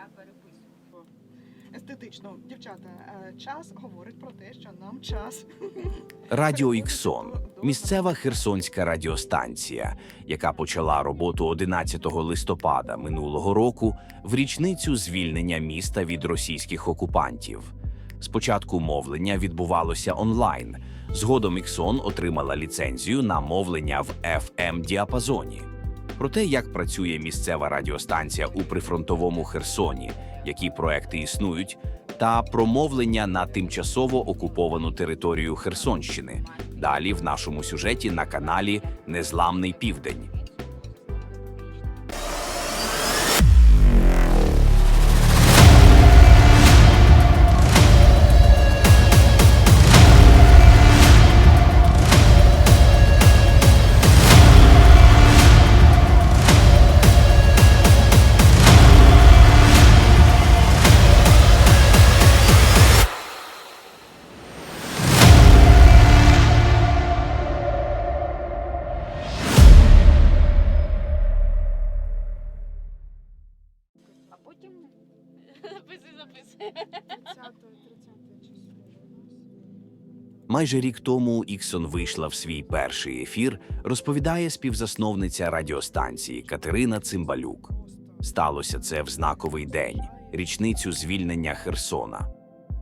та переписую. Естетично, дівчата, е, час говорить про те, що нам час. Радіо Іксон місцева херсонська радіостанція, яка почала роботу 11 листопада минулого року в річницю звільнення міста від російських окупантів. Спочатку мовлення відбувалося онлайн. Згодом Іксон отримала ліцензію на мовлення в fm діапазоні. Про те, як працює місцева радіостанція у прифронтовому Херсоні, які проекти існують, та промовлення на тимчасово окуповану територію Херсонщини. Далі в нашому сюжеті на каналі Незламний Південь. Майже рік тому Іксон вийшла в свій перший ефір, розповідає співзасновниця радіостанції Катерина Цимбалюк. Сталося це в знаковий день річницю звільнення Херсона.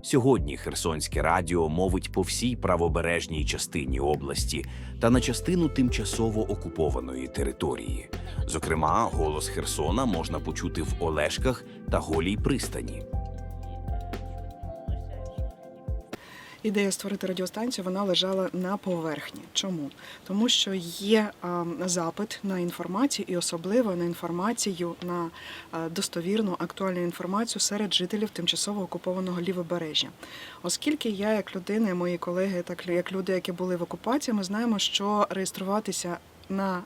Сьогодні Херсонське радіо мовить по всій правобережній частині області та на частину тимчасово окупованої території. Зокрема, голос Херсона можна почути в Олешках та Голій пристані. Ідея створити радіостанцію вона лежала на поверхні. Чому? Тому що є запит на інформацію і особливо на інформацію на достовірну актуальну інформацію серед жителів тимчасово окупованого лівобережжя. Оскільки я, як людина, і мої колеги, так як люди, які були в окупації, ми знаємо, що реєструватися на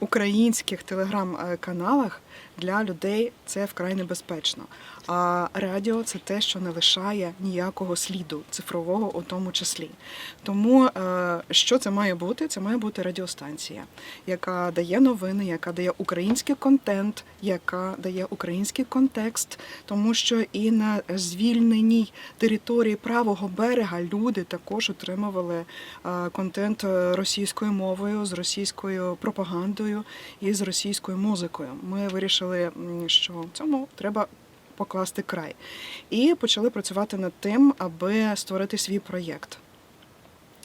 українських телеграм-каналах для людей це вкрай небезпечно. А радіо це те, що не лишає ніякого сліду цифрового у тому числі. Тому е, що це має бути? Це має бути радіостанція, яка дає новини, яка дає український контент, яка дає український контекст, тому що і на звільненій території правого берега люди також отримували е, контент російською мовою, з російською пропагандою і з російською музикою. Ми вирішили, що цьому треба покласти край. І почали працювати над тим, аби створити свій проєкт.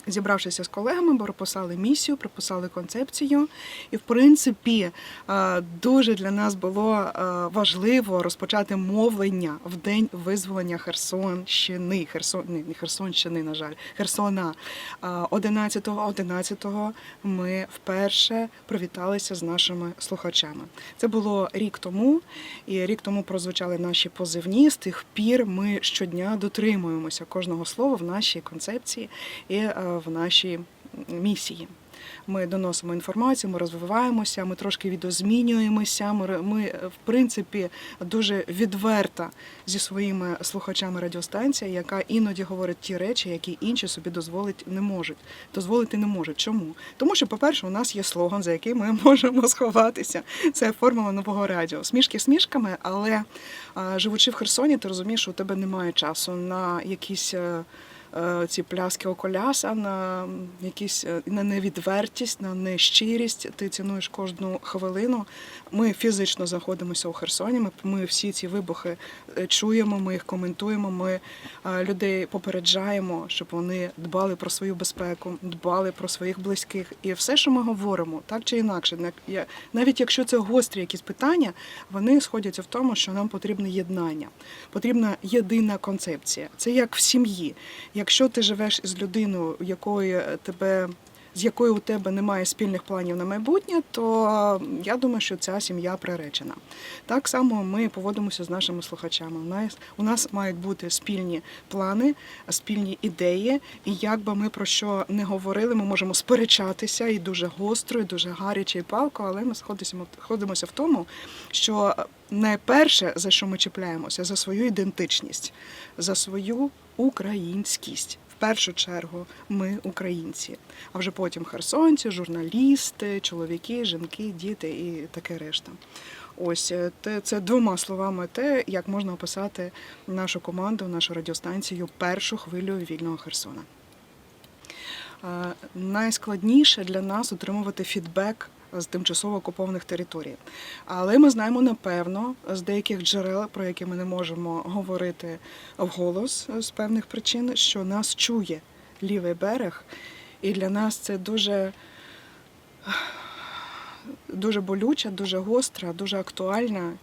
Зібравшися з колегами, прописали місію, прописали концепцію, і в принципі е, дуже для нас було е, важливо розпочати мовлення в день визволення Херсонщини. Херсон, не Херсонщини, на жаль, Херсона. 11-го, 11-го ми вперше привіталися з нашими слухачами. Це було рік тому, і рік тому прозвучали наші позивні. З тих пір ми щодня дотримуємося кожного слова в нашій концепції і е, в нашій місії. Ми доносимо інформацію, ми розвиваємося, ми трошки відозмінюємося. Ми, ми е, в принципі дуже відверта зі своїми слухачами радіостанція, яка іноді говорить ті речі, які інші собі дозволити не можуть. Дозволити не можуть. Чому? Тому що, по-перше, у нас є слоган, за який ми можемо сховатися. Це формула нового радіо. Смішки смішками, але живучи в Херсоні, ти розумієш, що у тебе немає часу на якісь. Е, Ці пляски околяса на якісь е, на невідвертість, на нещирість. Ти цінуєш кожну хвилину. Ми фізично знаходимося у Херсоні. Ми, ми всі ці вибухи е, чуємо, ми їх коментуємо. Ми людей попереджаємо, щоб вони дбали про свою безпеку, дбали про своїх близьких. І все, що ми говоримо, так чи інакше, навіть якщо це гострі якісь питання, вони сходяться в тому, що нам потрібне єднання, потрібна єдина концепція. Це як в сім'ї. Якщо ти живеш із людиною, якої тебе. З якою у тебе немає спільних планів на майбутнє, то е, я думаю, що ця сім'я приречена. Так само ми поводимося з нашими слухачами. У нас у нас мають бути спільні плани, спільні ідеї. І як би ми про що не говорили, ми можемо сперечатися і дуже гостро, і дуже гаряче і палко, але ми сходимося, сходимося в тому, що найперше, за що ми чіпляємося, за свою ідентичність, за свою українськість. Першу чергу ми українці, а вже потім херсонці, журналісти, чоловіки, жінки, діти і таке решта. Ось е, це двома словами те, як можна описати нашу команду, нашу радіостанцію першу хвилю вільного Херсона. Е, Найскладніше для нас отримувати фідбек з тимчасово окупованих територій. Але ми знаємо напевно з деяких джерел, про які ми не можемо говорити вголос з певних причин, що нас чує лівий берег, і для нас це дуже, дуже болюча, дуже гостра, дуже актуальна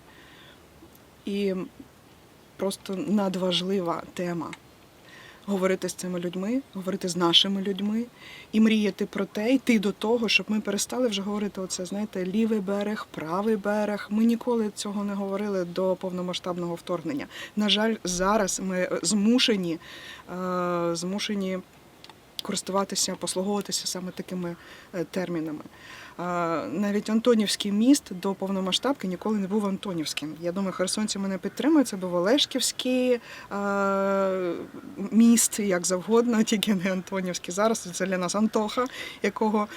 і просто надважлива тема говорити з цими людьми, говорити з нашими людьми і мріяти про те, йти до того, щоб ми перестали вже говорити оце, знаєте, лівий берег, правий берег. Ми ніколи цього не говорили до повномасштабного вторгнення. На жаль, зараз ми змушені, е, змушені користуватися, послуговуватися саме такими е, термінами. Навіть Антонівський міст до повномасштабки ніколи не був Антонівським. Я думаю, херсонці мене підтримують. Це був Олешківський міст, як завгодно, тільки не Антонівський. Зараз це для нас Антоха, якого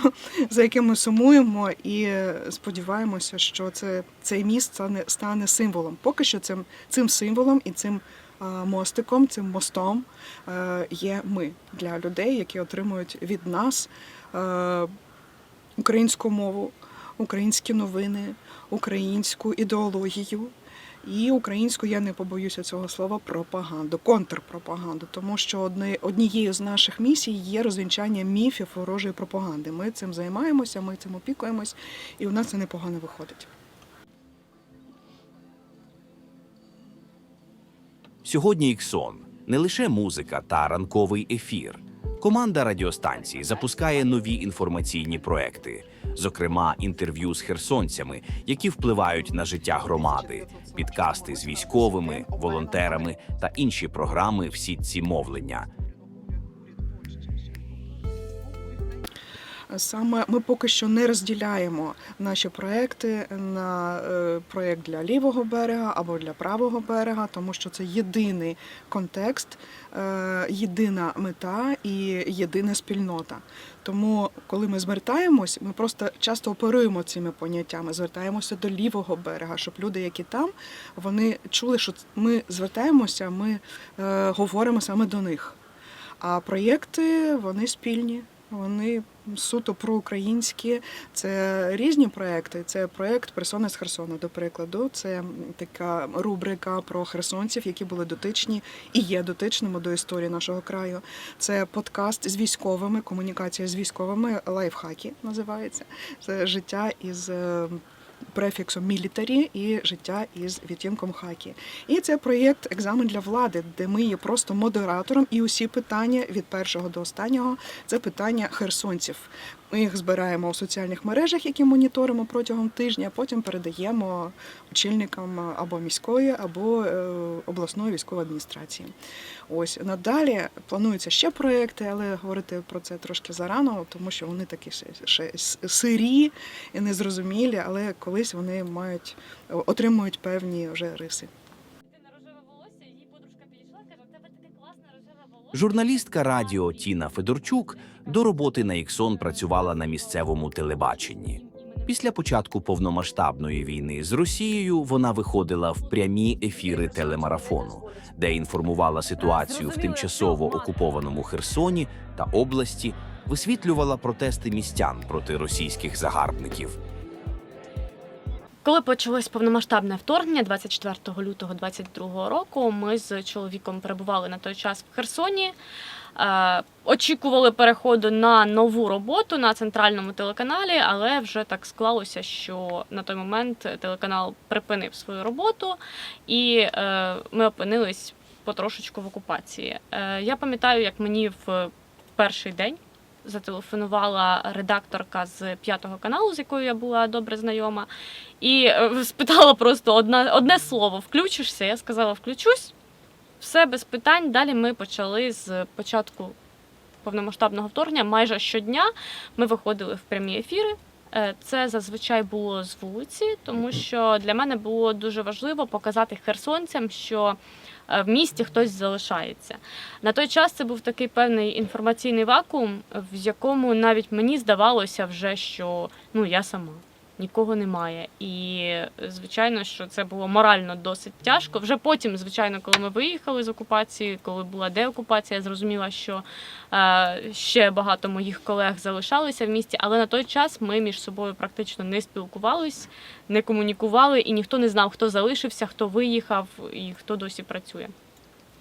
за яким ми сумуємо і сподіваємося, що це цей міст стане, стане символом. Поки що цим, цим символом і цим мостиком, цим мостом е, є ми для людей, які отримують від нас е, українську мову, українські новини, українську ідеологію. І українську, я не побоюся цього слова, пропаганду, контрпропаганду, тому що одне, однією з наших місій є розвінчання міфів ворожої пропаганди. Ми цим займаємося, ми цим опікуємось, і у нас це непогано виходить. Сьогодні Іксон не лише музика та ранковий ефір. Команда радіостанції запускає нові інформаційні проекти, зокрема інтерв'ю з херсонцями, які впливають на життя громади, підкасти з військовими, волонтерами та інші програми в сітці мовлення. Саме ми поки що не розділяємо наші проекти на е, проект для лівого берега або для правого берега, тому що це єдиний контекст, е, єдина мета і єдина спільнота. Тому, коли ми звертаємось, ми просто часто оперуємо цими поняттями, звертаємося до лівого берега, щоб люди, які там, вони чули, що ми звертаємося, ми е, говоримо саме до них. А проєкти вони спільні, вони суто проукраїнські. Це різні проекти. Це проект Персони з Херсону, до прикладу. Це така рубрика про херсонців, які були дотичні і є дотичними до історії нашого краю. Це подкаст з військовими, комунікація з військовими, лайфхаки називається. Це життя із. Префіксом мілітарі і життя із відтінком хакі. І це проєкт екзамен для влади, де ми є просто модератором, і усі питання від першого до останнього це питання херсонців. Ми їх збираємо у соціальних мережах, які моніторимо протягом тижня, а потім передаємо очільникам або міської, або е, обласної військової адміністрації. Ось надалі плануються ще проекти, але говорити про це трошки зарано, тому що вони такі ще, сирі і незрозумілі, але колись вони мають отримують певні вже риси. Журналістка радіо Тіна Федорчук до роботи на Іксон працювала на місцевому телебаченні. Після початку повномасштабної війни з Росією вона виходила в прямі ефіри телемарафону, де інформувала ситуацію в тимчасово окупованому Херсоні та області, висвітлювала протести містян проти російських загарбників. Коли почалось повномасштабне вторгнення 24 лютого 2022 року, ми з чоловіком перебували на той час в Херсоні. Е, очікували переходу на нову роботу на центральному телеканалі, але вже так склалося, що на той момент телеканал припинив свою роботу, і е, ми опинились потрошечку в окупації. Е, я пам'ятаю, як мені в перший день зателефонувала редакторка з п'ятого каналу, з якою я була добре знайома, і е, спитала просто одна, одне слово: включишся? Я сказала, включусь. Все без питань. Далі ми почали з початку повномасштабного вторгнення. Майже щодня ми виходили в прямі ефіри. Е, Це зазвичай було з вулиці, тому що для мене було дуже важливо показати херсонцям, що в місті хтось залишається. На той час це був такий певний інформаційний вакуум, в якому навіть мені здавалося вже, що ну я сама. Нікого немає, і звичайно, що це було морально досить тяжко. Вже потім, звичайно, коли ми виїхали з окупації, коли була деокупація, я зрозуміла, що е, ще багато моїх колег залишалися в місті, але на той час ми між собою практично не спілкувались, не комунікували, і ніхто не знав, хто залишився, хто виїхав і хто досі працює.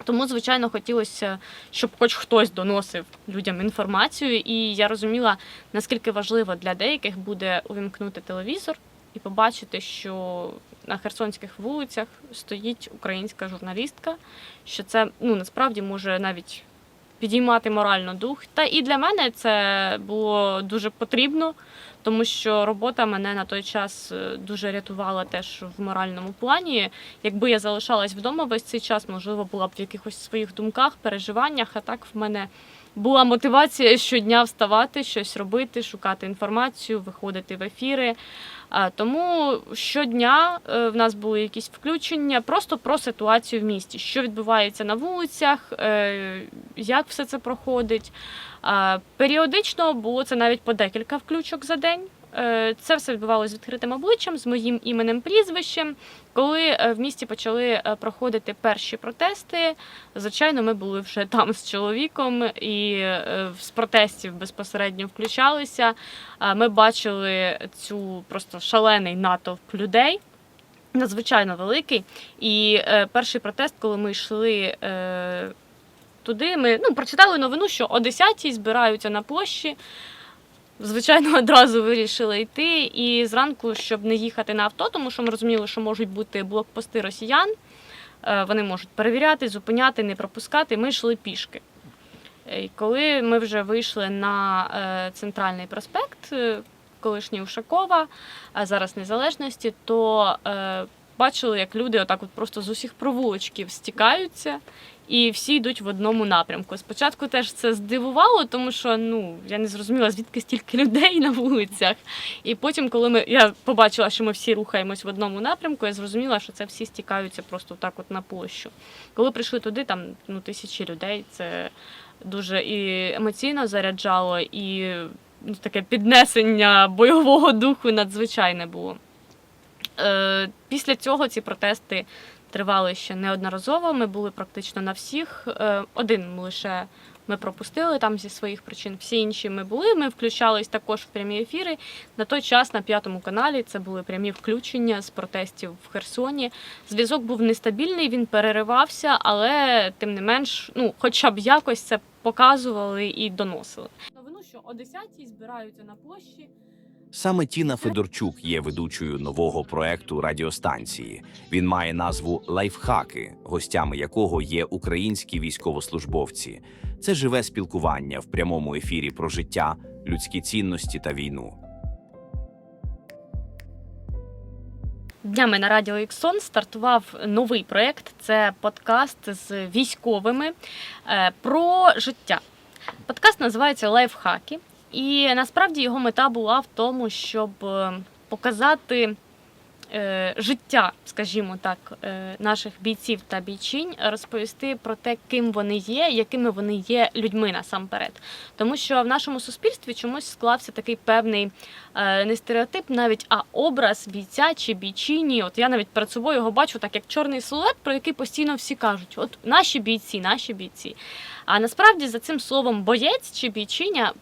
Тому, звичайно, хотілося, щоб хоч хтось доносив людям інформацію, і я розуміла, наскільки важливо для деяких буде увімкнути телевізор і побачити, що на херсонських вулицях стоїть українська журналістка, що це ну насправді може навіть підіймати морально дух. Та і для мене це було дуже потрібно, тому що робота мене на той час е, дуже рятувала теж в моральному плані. Якби я залишалась вдома весь цей час, можливо, була б в якихось своїх думках, переживаннях. А так в мене була мотивація щодня вставати, щось робити, шукати інформацію, виходити в ефіри. Тому щодня е, в нас були якісь включення просто про ситуацію в місті, що відбувається на вулицях, е, як все це проходить. Періодично було це навіть по декілька включок за день. Е, Це все відбувалося з відкритим обличчям, з моїм іменем, прізвищем. Коли е, в місті почали е, проходити перші протести, звичайно, ми були вже там з чоловіком і з протестів безпосередньо включалися. Ми бачили цю просто шалений натовп людей. Надзвичайно великий. І перший протест, коли ми йшли туди, ми ну, прочитали новину, що о 10-й збираються на площі. Звичайно, одразу вирішили йти. І зранку, щоб не їхати на авто, тому що ми розуміли, що можуть бути блокпости росіян. Е, Вони можуть перевіряти, зупиняти, не пропускати. Ми йшли пішки. Е, І коли ми вже вийшли на е, центральний проспект, колишній Ушакова, а зараз незалежності, то бачили, як люди отак от просто з усіх провулочків стікаються. І всі йдуть в одному напрямку. Спочатку теж це здивувало, тому що ну я не зрозуміла, звідки стільки людей на вулицях. І потім, коли ми я побачила, що ми всі рухаємось в одному напрямку, я зрозуміла, що це всі стікаються просто так, от на площу. Коли прийшли туди, там ну тисячі людей. Це дуже і емоційно заряджало, і ну, таке піднесення бойового духу надзвичайне було. Е, після цього ці протести тривали ще неодноразово. Ми були практично на всіх. Е, один лише ми пропустили там зі своїх причин. Всі інші ми були. Ми включались також в прямі ефіри. На той час на п'ятому каналі це були прямі включення з протестів в Херсоні. Зв'язок був нестабільний, він переривався, але тим не менш, ну, хоча б якось це показували і доносили. Новину, що о 10-й збираються на площі. Саме Тіна Федорчук є ведучою нового проекту радіостанції. Він має назву Лайфхаки, гостями якого є українські військовослужбовці. Це живе спілкування в прямому ефірі про життя, людські цінності та війну. Днями на радіо Іксон стартував новий проєкт. Це подкаст з військовими е, про життя. Подкаст називається Лайфхаки, і насправді його мета була в тому, щоб е, показати е, життя, скажімо так, е, наших бійців та бійчинь, розповісти про те, ким вони є, якими вони є людьми насамперед. Тому що в нашому суспільстві чомусь склався такий певний е, не стереотип, навіть а образ бійця чи бійчині. От я навіть перед собою його бачу так, як чорний силует, про який постійно всі кажуть: от наші бійці, наші бійці. А насправді за цим словом боєць чи бійчиня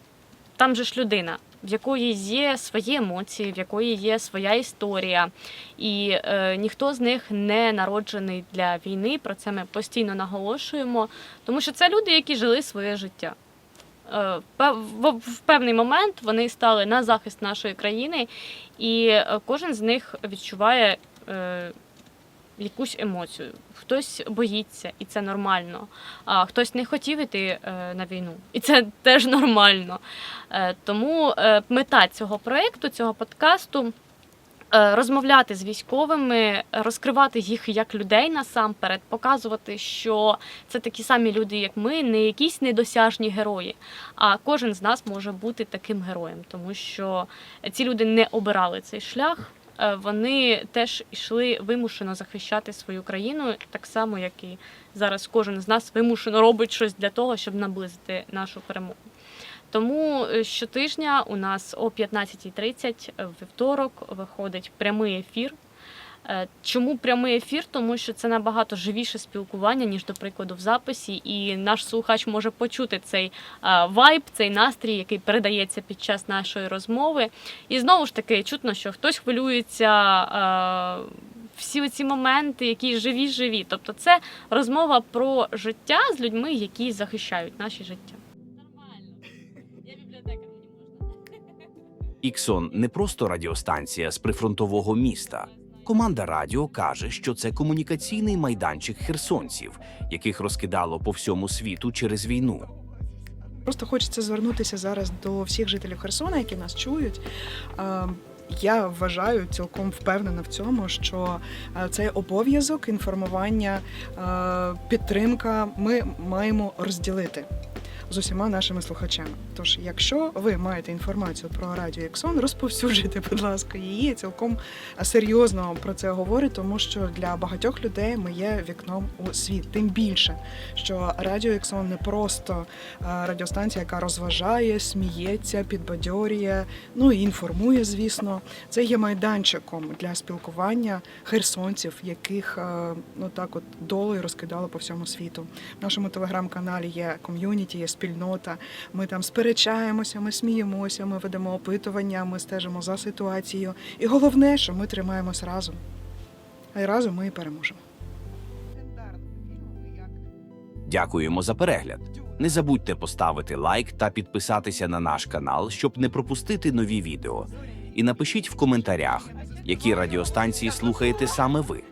там же ж людина. В якої є свої емоції, в якої є своя історія, і е, ніхто з них не народжений для війни. Про це ми постійно наголошуємо, тому що це люди, які жили своє життя. Е, в, певний момент вони стали на захист нашої країни, і е, кожен з них відчуває е, якусь емоцію. Хтось боїться, і це нормально. А хтось не хотів іти е, на війну, і це теж нормально. Е, тому е, мета цього проєкту, цього подкасту. Розмовляти з військовими, розкривати їх як людей насамперед, показувати, що це такі самі люди, як ми, не якісь недосяжні герої. А кожен з нас може бути таким героєм, тому що ці люди не обирали цей шлях. Е, вони теж йшли вимушено захищати свою країну, так само, як і зараз кожен з нас вимушено робить щось для того, щоб наблизити нашу перемогу. Тому е, щотижня у нас о 15.30 в вівторок виходить прямий ефір. Е, Чому прямий ефір? Тому що це набагато живіше спілкування, ніж, до прикладу, в записі, і наш слухач може почути цей е, вайб, цей настрій, який передається під час нашої розмови. І знову ж таки чутно, що хтось хвилюється. е, Всі ці моменти, які живі, живі. Тобто, це розмова про життя з людьми, які захищають наші життя. Нормально. Я бібліотекар, мені можна. Іксон не просто радіостанція з прифронтового міста. Команда радіо каже, що це комунікаційний майданчик херсонців, яких розкидало по всьому світу через війну. Просто хочеться звернутися зараз до всіх жителів Херсона, які нас чують. Е, Я вважаю цілком впевнена в цьому, що е, цей обов'язок інформування, е, підтримка ми маємо розділити з усіма нашими слухачами. Тож, якщо ви маєте інформацію про радіо Ексон, розповсюджуйте, будь ласка, її цілком серйозно про це говорю, тому що для багатьох людей ми є вікном у світ. Тим більше, що радіо Ексон не просто е, радіостанція, яка розважає, сміється, підбадьорює, ну і інформує, звісно. Це є майданчиком для спілкування херсонців, яких е, ну так от долею розкидало по всьому світу. В нашому телеграм-каналі є ком'юніті, є спільнота. Ми там сперечаємося, ми сміємося, ми ведемо опитування, ми стежимо за ситуацією. І головне, що ми тримаємось разом. А й разом ми і переможемо. Дякуємо за перегляд. Не забудьте поставити лайк та підписатися на наш канал, щоб не пропустити нові відео. І напишіть в коментарях, які радіостанції слухаєте саме ви.